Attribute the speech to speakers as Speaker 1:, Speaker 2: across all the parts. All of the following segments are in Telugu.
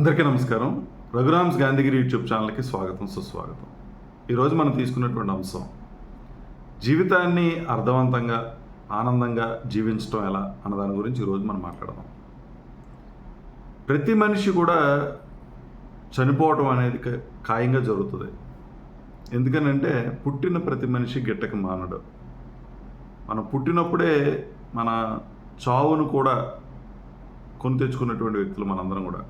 Speaker 1: అందరికీ నమస్కారం. రఘురామ్స్ గాంధీగిరి యూట్యూబ్ ఛానల్కి స్వాగతం సుస్వాగతం. ఈరోజు మనం తీసుకున్నటువంటి అంశం జీవితాన్ని అర్థవంతంగా ఆనందంగా జీవించడం ఎలా అన్న దాని గురించి ఈరోజు మనం మాట్లాడదాం. ప్రతి మనిషి కూడా చనిపోవడం అనేది ఖాయంగా జరుగుతుంది. ఎందుకనంటే పుట్టిన ప్రతి మనిషి గిట్టక మానడు. మనం పుట్టినప్పుడే మన చావును కూడా కొని తెచ్చుకున్నటువంటి వ్యక్తులు మనందరం కూడా.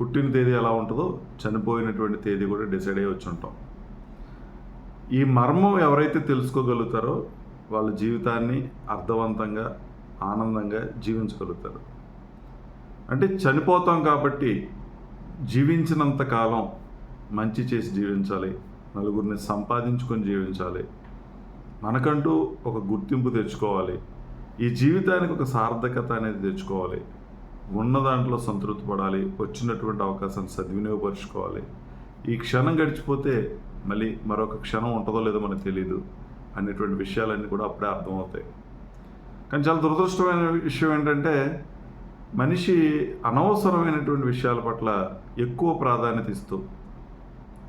Speaker 1: పుట్టిన తేదీ ఎలా ఉంటుందో చనిపోయినటువంటి తేదీ కూడా డిసైడ్ అయ్యి వచ్చి ఉంటాం. ఈ మర్మం ఎవరైతే తెలుసుకోగలుగుతారో వాళ్ళ జీవితాన్ని అర్థవంతంగా ఆనందంగా జీవించగలుగుతారు. అంటే చనిపోతాం కాబట్టి జీవించినంత కాలం మంచి చేసి జీవించాలి నలుగురిని సంపాదించుకొని జీవించాలి. మనకంటూ ఒక గుర్తింపు తెచ్చుకోవాలి. ఈ జీవితానికి ఒక సార్థకత అనేది తెచ్చుకోవాలి. ఉన్న దాంట్లో సంతృప్తి పడాలి వచ్చినటువంటి అవకాశాన్ని సద్వినియోగపరుచుకోవాలి. ఈ క్షణం గడిచిపోతే మళ్ళీ మరొక క్షణం ఉంటుందో లేదో మనకు తెలియదు అనేటువంటి విషయాలన్నీ కూడా అప్పుడే అర్థమవుతాయి. కానీ చాలా దురదృష్టమైన విషయం ఏంటంటే మనిషి అనవసరమైనటువంటి విషయాల పట్ల ఎక్కువ ప్రాధాన్యత ఇస్తూ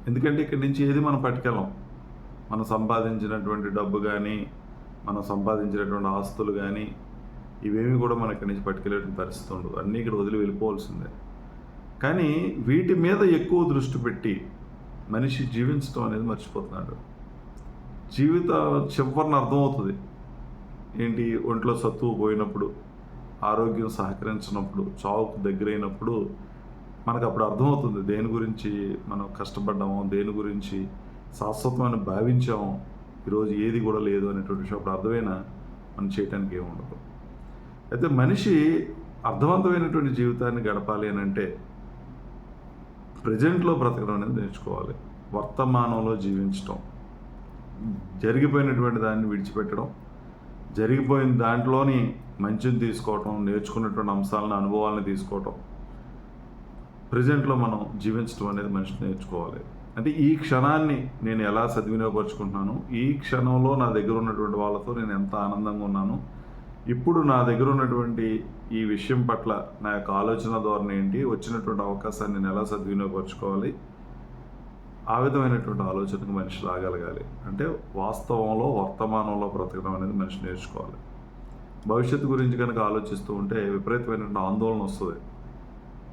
Speaker 1: ఎందుకంటే ఇక్కడి నుంచి ఏది మనం పట్టుకెళ్ళం? మనం సంపాదించినటువంటి డబ్బు కానీ మనం సంపాదించినటువంటి ఆస్తులు కానీ ఇవేమి కూడా మనకి ఇక్కడి నుంచి పట్టుకెళ్ళేటువంటి పరిస్థితి ఉండదు. అన్నీ ఇక్కడ వదిలి వెళ్ళిపోవాల్సిందే. కానీ వీటి మీద ఎక్కువ దృష్టి పెట్టి మనిషి జీవించడం అనేది మర్చిపోతున్నాడు. జీవిత చివరిని అర్థమవుతుంది. ఏంటి? ఒంట్లో సత్తువు పోయినప్పుడు ఆరోగ్యం సహకరించినప్పుడు చావుకు దగ్గరైనప్పుడు మనకు అప్పుడు అర్థమవుతుంది. దేని గురించి మనం కష్టపడ్డామో దేని గురించి శాశ్వతమని భావించామో ఈరోజు ఏది కూడా లేదు అనేటువంటి విషయం అప్పుడు అర్థమైనా మనం చేయటానికి ఏమి ఉండదు. అయితే మనిషి అర్థవంతమైనటువంటి జీవితాన్ని గడపాలి అని అంటే ప్రజెంట్లో బ్రతకడం అనేది నేర్చుకోవాలి. వర్తమానంలో జీవించటం. జరిగిపోయినటువంటి దాన్ని విడిచిపెట్టడం. జరిగిపోయిన దాంట్లోని మంచిని తీసుకోవటం నేర్చుకున్నటువంటి అంశాలను అనుభవాలను తీసుకోవటం. ప్రజెంట్లో మనం జీవించడం అనేది మనిషి నేర్చుకోవాలి. అంటే ఈ క్షణాన్ని నేను ఎలా సద్వినియోగపరుచుకుంటున్నాను? ఈ క్షణంలో నా దగ్గర ఉన్నటువంటి వాళ్ళతో నేను ఎంత ఆనందంగా ఉన్నాను? ఇప్పుడు నా దగ్గర ఉన్నటువంటి ఈ విషయం పట్ల నా యొక్క ఆలోచన ధోరణి ఏంటి? వచ్చినటువంటి అవకాశాన్ని నేను ఎలా సద్వినియోగపరచుకోవాలి? ఆ విధమైనటువంటి ఆలోచనకు మనిషి రాగలగాలి. అంటే వాస్తవంలో వర్తమానంలో బ్రతకడం అనేది మనిషి నేర్చుకోవాలి. భవిష్యత్తు గురించి కనుక ఆలోచిస్తూ ఉంటే విపరీతమైనటువంటి ఆందోళన వస్తుంది.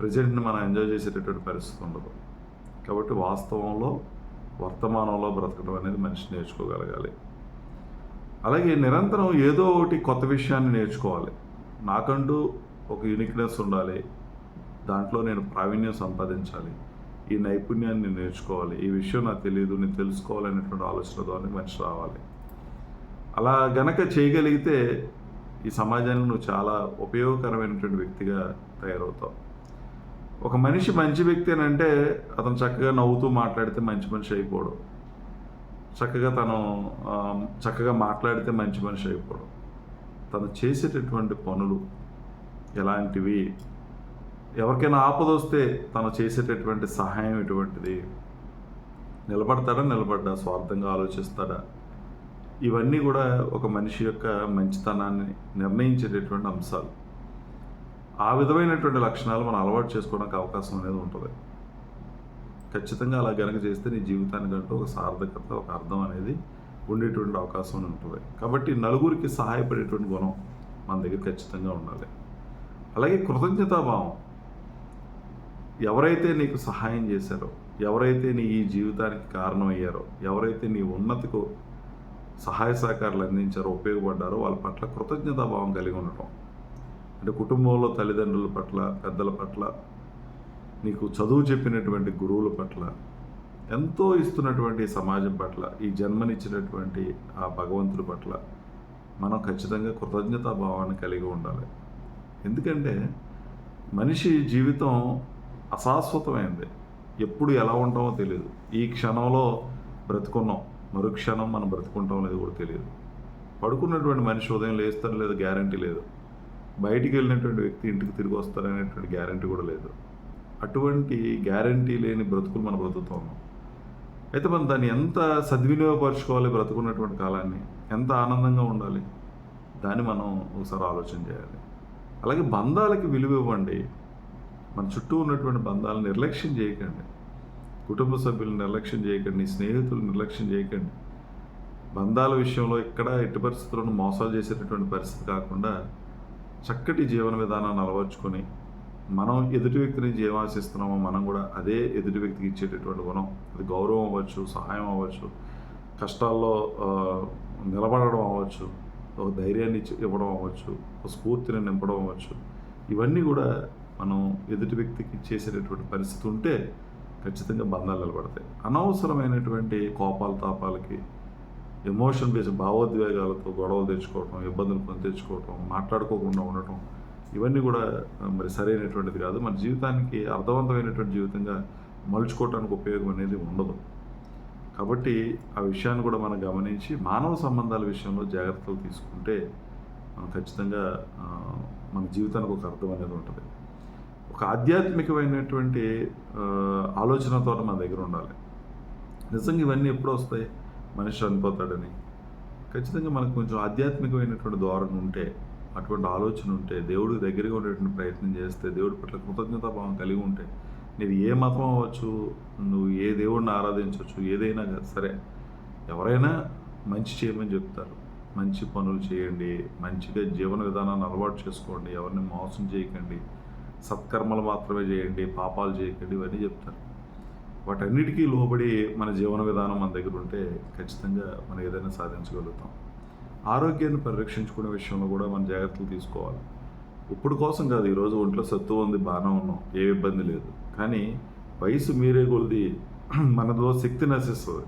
Speaker 1: ప్రజెంట్ని మనం ఎంజాయ్ చేసేటటువంటి పరిస్థితి ఉండదు. కాబట్టి వాస్తవంలో వర్తమానంలో బ్రతకడం అనేది మనిషి నేర్చుకోగలగాలి. అలాగే నిరంతరం ఏదో ఒకటి కొత్త విషయాన్ని నేర్చుకోవాలి. నాకంటూ ఒక యూనిక్నెస్ ఉండాలి. దాంట్లో నేను ప్రావీణ్యం సంపాదించాలి. ఈ నైపుణ్యాన్ని నేర్చుకోవాలి. ఈ విషయం నాకు తెలియదు. నేను తెలుసుకోవాలనేటువంటి ఆలోచన ద్వారా మనిషి రావాలి. అలా గనక చేయగలిగితే ఈ సమాజానికి నువ్వు చాలా ఉపయోగకరమైనటువంటి వ్యక్తిగా తయారవుతావు. ఒక మనిషి మంచి వ్యక్తి అని అంటే అతను చక్కగా నవ్వుతూ మాట్లాడితే మంచి మనిషి అయిపోవడం చక్కగా తను చక్కగా మాట్లాడితే మంచి మనిషి అయిపోవడం తను చేసేటటువంటి పనులు ఎలాంటివి ఎవరికైనా ఆపద వస్తే తను చేసేటటువంటి సహాయం ఎటువంటిది నిలబడతాడా నిలబడ్డా స్వార్థంగా ఆలోచిస్తాడా ఇవన్నీ కూడా ఒక మనిషి యొక్క మంచితనాన్ని నిర్ణయించేటటువంటి అంశాలు. ఆ విధమైనటువంటి లక్షణాలు మనం అలవాటు చేసుకోవడానికి అవకాశం అనేది ఉంటుంది. ఖచ్చితంగా అలా కనుక చేస్తే నీ జీవితానికి అంటూ ఒక సార్థకత ఒక అర్థం అనేది ఉండేటువంటి అవకాశం ఉంటుంది. కాబట్టి నలుగురికి సహాయపడేటువంటి గుణం మన దగ్గర ఖచ్చితంగా ఉండాలి. అలాగే కృతజ్ఞతాభావం. ఎవరైతే నీకు సహాయం చేశారో ఎవరైతే నీ ఈ జీవితానికి కారణమయ్యారో ఎవరైతే నీ ఉన్నతికు సహాయ సహకారాలు అందించారో ఉపయోగపడ్డారో వాళ్ళ పట్ల కృతజ్ఞతాభావం కలిగి ఉండటం. అంటే కుటుంబంలో తల్లిదండ్రుల పట్ల పెద్దల పట్ల నీకు చదువు చెప్పినటువంటి గురువుల పట్ల ఎంతో ఇస్తున్నటువంటి సమాజం పట్ల ఈ జన్మనిచ్చినటువంటి ఆ భగవంతుడి పట్ల మనం ఖచ్చితంగా కృతజ్ఞతా భావాన్ని కలిగి ఉండాలి. ఎందుకంటే మనిషి జీవితం అశాశ్వతమైంది. ఎప్పుడు ఎలా ఉంటామో తెలియదు ఈ క్షణంలో బ్రతుకున్నాం. మరు క్షణం మనం బ్రతుకుంటాం అనేది కూడా తెలియదు పడుకున్నటువంటి మనిషి ఉదయం లేస్తారో లేదో గ్యారంటీ లేదు. బయటికి వెళ్ళినటువంటి వ్యక్తి ఇంటికి తిరిగి వస్తారనేటువంటి గ్యారంటీ కూడా లేదు. అటువంటి గ్యారంటీ లేని బ్రతుకులు మనం బ్రతుకుతూ ఉన్నాం. అయితే మనం దాన్ని ఎంత సద్వినియోగపరచుకోవాలి బ్రతుకున్నటువంటి కాలాన్ని? ఎంత ఆనందంగా ఉండాలి? దాన్ని మనం ఒకసారి ఆలోచన చేయాలి. అలాగే బంధాలకి విలువ ఇవ్వండి. మన చుట్టూ ఉన్నటువంటి బంధాలను నిర్లక్ష్యం చేయకండి. కుటుంబ సభ్యులను నిర్లక్ష్యం చేయకండి. స్నేహితులు నిర్లక్ష్యం చేయకండి. బంధాల విషయంలో ఎక్కడ ఎట్టి పరిస్థితులను మోసాలు చేసేటటువంటి పరిస్థితి కాకుండా చక్కటి జీవన విధానాన్ని అలవర్చుకొని మనం ఎదుటి వ్యక్తి నుంచి ఏం ఆశిస్తున్నామో మనం కూడా అదే ఎదుటి వ్యక్తికి ఇచ్చేటటువంటి గుణం. అది గౌరవం అవ్వచ్చు సహాయం అవ్వచ్చు కష్టాల్లో నిలబడడం అవ్వచ్చు ఒక ధైర్యాన్ని ఇవ్వడం అవ్వచ్చు ఒక స్ఫూర్తిని నింపడం అవ్వచ్చు. ఇవన్నీ కూడా మనం ఎదుటి వ్యక్తికి చేసేటటువంటి పరిస్థితి ఉంటే ఖచ్చితంగా బంధాలు నిలబడతాయి. అనవసరమైనటువంటి కోపాల తాపాలకి ఎమోషన్ బేస్ భావోద్వేగాలతో గొడవలు తెచ్చుకోవటం ఇబ్బందులు కొని తెచ్చుకోవటం మాట్లాడుకోకుండా ఉండటం ఇవన్నీ కూడా మరి సరైనటువంటిది కాదు. మన జీవితానికి అర్థవంతమైనటువంటి జీవితంగా మలుచుకోవటానికి ఉపయోగం అనేది ఉండదు. కాబట్టి ఆ విషయాన్ని కూడా మనం గమనించి మానవ సంబంధాల విషయంలో జాగ్రత్తలు తీసుకుంటే మనం ఖచ్చితంగా మన జీవితానికి ఒక అర్థం అనేది ఉంటుంది. ఒక ఆధ్యాత్మికమైనటువంటి ఆలోచనతో మన దగ్గర ఉండాలి. నిజంగా ఇవన్నీ ఎప్పుడు వస్తాయి. మనిషి చనిపోతాడని. ఖచ్చితంగా మనకు కొంచెం ఆధ్యాత్మికమైనటువంటి ధోరణి ఉంటే అటువంటి ఆలోచన ఉంటే దేవుడికి దగ్గరగా ఉండేటువంటి ప్రయత్నం చేస్తే దేవుడి పట్ల కృతజ్ఞతాభావం కలిగి ఉంటే నీది ఏ మతం అవ్వచ్చు నువ్వు ఏ దేవుడిని ఆరాధించవచ్చు ఏదైనా కాదు. సరే ఎవరైనా మంచి చేయమని చెప్తారు. మంచి పనులు చేయండి మంచిగా జీవన విధానాన్ని అలవాటు చేసుకోండి ఎవరిని మోసం చేయకండి సత్కర్మలు మాత్రమే చేయండి పాపాలు చేయకండి ఇవన్నీ చెప్తారు. వాటన్నిటికీ లోబడి మన జీవన విధానం మన దగ్గర ఉంటే ఖచ్చితంగా మనం ఏదైనా సాధించగలుగుతాం. ఆరోగ్యాన్ని పరిరక్షించుకునే విషయంలో కూడా మనం జాగ్రత్తలు తీసుకోవాలి. ఇప్పుడు కోసం కాదు ఈరోజు ఒంట్లో సత్తు ఉంది బాగానే ఉన్నాం ఏ ఇబ్బంది లేదు. కానీ వయసు మీరే కొలిది మనలో శక్తి నశిస్తుంది.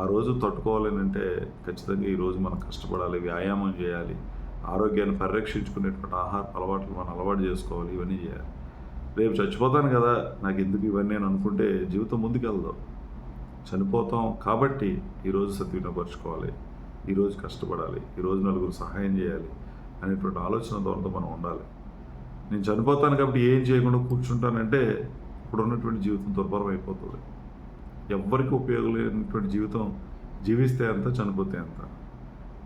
Speaker 1: ఆ రోజు తట్టుకోవాలని అంటే ఖచ్చితంగా ఈరోజు మనం కష్టపడాలి వ్యాయామం చేయాలి ఆరోగ్యాన్ని పరిరక్షించుకునేటువంటి ఆహార అలవాట్లు మనం అలవాటు చేసుకోవాలి ఇవన్నీ చేయాలి. రేపు చచ్చిపోతాను కదా నాకు ఎందుకు ఇవన్నీ అని అనుకుంటే జీవితం ముందుకెళ్దాం చనిపోతాం కాబట్టి ఈరోజు సద్వినియోగపరచుకోవాలి. ఈరోజు కష్టపడాలి ఈరోజు నలుగురు సహాయం చేయాలి అనేటువంటి ఆలోచన ధోరణితో మనం ఉండాలి. నేను చనిపోతాను కాబట్టి ఏం చేయకుండా కూర్చుంటానంటే ఇప్పుడు ఉన్నటువంటి జీవితం దుర్భరం అయిపోతుంది. ఎవ్వరికి ఉపయోగం లేనటువంటి జీవితం జీవిస్తే అంత చనిపోతే అంత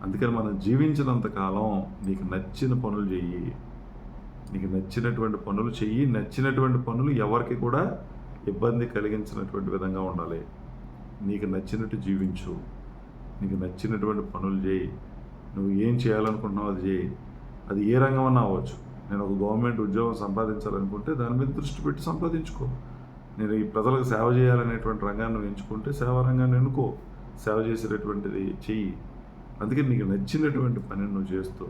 Speaker 1: అందుకని మనం జీవించినంత కాలం నీకు నచ్చిన పనులు చెయ్యి. నీకు నచ్చినటువంటి పనులు చెయ్యి. నచ్చినటువంటి పనులు ఎవరికి కూడా ఇబ్బంది కలిగించినటువంటి విధంగా ఉండాలి. నీకు నచ్చినట్టు జీవించు. నీకు నచ్చినటువంటి పనులు చేయి. నువ్వు ఏం చేయాలనుకుంటున్నావు అది చేయి. అది ఏ రంగం అన్నా అవ్వచ్చు. నేను ఒక గవర్నమెంట్ ఉద్యోగం సంపాదించాలనుకుంటే దాని మీద దృష్టి పెట్టి సంపాదించుకో. నేను ఈ ప్రజలకు సేవ చేయాలనేటువంటి రంగాన్ని ఎంచుకుంటే సేవా రంగాన్ని ఎన్నుకో. సేవ చేసేటటువంటిది చెయ్యి. అందుకే నీకు నచ్చినటువంటి పనిని నువ్వు చేస్తూ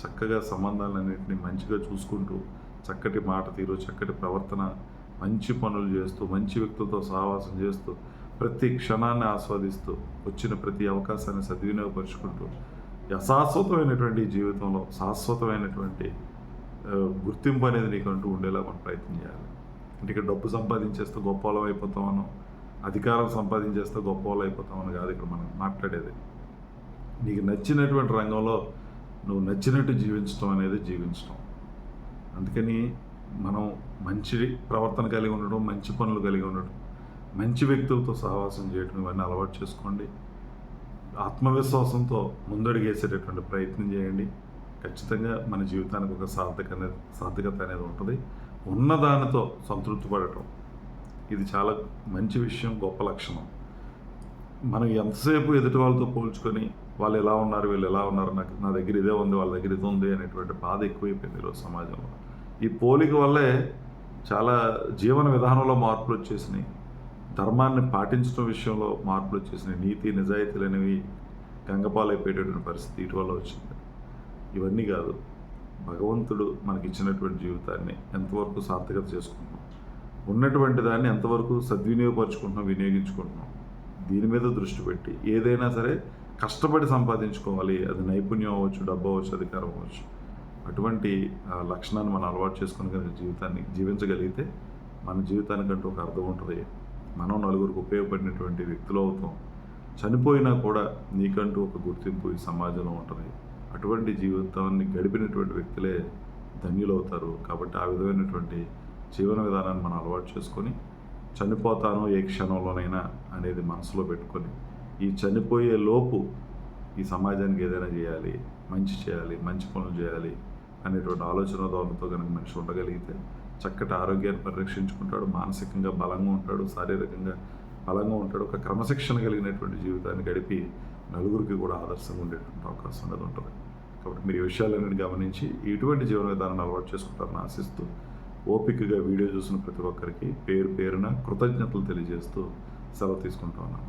Speaker 1: చక్కగా సంబంధాలన్నింటినీ మంచిగా చూసుకుంటూ చక్కటి మాట తీరు చక్కటి ప్రవర్తన మంచి పనులు చేస్తూ మంచి వ్యక్తులతో సహవాసం చేస్తూ ప్రతి క్షణాన్ని ఆస్వాదిస్తూ వచ్చిన ప్రతి అవకాశాన్ని సద్వినియోగపరుచుకుంటూ అశాశ్వతమైనటువంటి జీవితంలో శాశ్వతమైనటువంటి గుర్తింపు అనేది నీకు అంటూ ఉండేలా మనం ప్రయత్నం చేయాలి. అంటే ఇక్కడ డబ్బు సంపాదించేస్తే గొప్ప వాళ్ళం అయిపోతామనో అధికారం సంపాదించేస్తే గొప్ప వాళ్ళు అయిపోతామని కాదు ఇక్కడ మనం మాట్లాడేది. నీకు నచ్చినటువంటి రంగంలో నువ్వు నచ్చినట్టు జీవించడం అనేది జీవించడం అందుకని మనం మంచి ప్రవర్తన కలిగి ఉండడం మంచి పనులు కలిగి ఉండడం మంచి వ్యక్తులతో సహవాసం చేయడం ఇవన్నీ అలవాటు చేసుకోండి. ఆత్మవిశ్వాసంతో ముందడుగేసేటటువంటి ప్రయత్నం చేయండి. ఖచ్చితంగా మన జీవితానికి ఒక సార్థక అనేది సార్థకత అనేది ఉంటుంది. ఉన్నదానితో సంతృప్తి పడటం ఇది చాలా మంచి విషయం గొప్ప లక్షణం. మనం ఎంతసేపు ఎదుటి వాళ్ళతో పోల్చుకొని వాళ్ళు ఎలా ఉన్నారు వీళ్ళు ఎలా ఉన్నారు నాకు నా దగ్గర ఇదే ఉంది వాళ్ళ దగ్గర ఇది ఉంది అనేటువంటి బాధ ఎక్కువైపోయింది ఈరోజు సమాజంలో. ఈ పోలిక వల్లే చాలా జీవన విధానంలో మార్పులు వచ్చేసినాయి. ధర్మాన్ని పాటించడం విషయంలో మార్పులు వచ్చేసిన నీతి నిజాయితీలు అనేవి గంగపాలైపోయేటటువంటి పరిస్థితి ఇటీవల వచ్చింది. ఇవన్నీ కాదు భగవంతుడు మనకి ఇచ్చినటువంటి జీవితాన్ని ఎంతవరకు సార్థకత చేసుకుంటున్నాం? ఉన్నటువంటి దాన్ని ఎంతవరకు సద్వినియోగపరుచుకుంటున్నాం వినియోగించుకుంటున్నాం? దీని మీద దృష్టి పెట్టి ఏదైనా సరే కష్టపడి సంపాదించుకోవాలి. అది నైపుణ్యం అవ్వచ్చు డబ్బు అవ్వచ్చు అధికారం అవ్వచ్చు. అటువంటి లక్షణాన్ని మనం అలవాటు చేసుకుని కనుక జీవితాన్ని జీవించగలిగితే మన జీవితానికంటూ ఒక అర్థం ఉంటుంది. మనం నలుగురికి ఉపయోగపడినటువంటి వ్యక్తులు అవుతాం. చనిపోయినా కూడా నీకంటూ ఒక గుర్తింపు ఈ సమాజంలో ఉంటుంది. అటువంటి జీవితాన్ని గడిపినటువంటి వ్యక్తులే ధన్యులవుతారు. కాబట్టి ఆ విధమైనటువంటి జీవన విధానాన్ని మనం అలవాటు చేసుకొని చనిపోతాను ఏ క్షణంలోనైనా అనేది మనసులో పెట్టుకొని ఈ చనిపోయే లోపు ఈ సమాజానికి ఏదైనా చేయాలి మంచి చేయాలి మంచి పనులు చేయాలి అనేటువంటి ఆలోచన ధోరణితో కనుక మనిషి ఉండగలిగితే చక్కటి ఆరోగ్యాన్ని పరిరక్షించుకుంటాడు మానసికంగా బలంగా ఉంటాడు శారీరకంగా బలంగా ఉంటాడు. ఒక క్రమశిక్షణ కలిగినటువంటి జీవితాన్ని గడిపి నలుగురికి కూడా ఆదర్శంగా ఉండేటువంటి అవకాశం అనేది ఉంటుంది. కాబట్టి మీరు ఈ విషయాలన్నీ గమనించి ఇటువంటి జీవన విధానాన్ని అలవాటు చేసుకుంటారని ఆశిస్తూ ఓపికగా వీడియో చూసిన ప్రతి ఒక్కరికి పేరు పేరున కృతజ్ఞతలు తెలియజేస్తూ సెలవు తీసుకుంటా ఉన్నాను.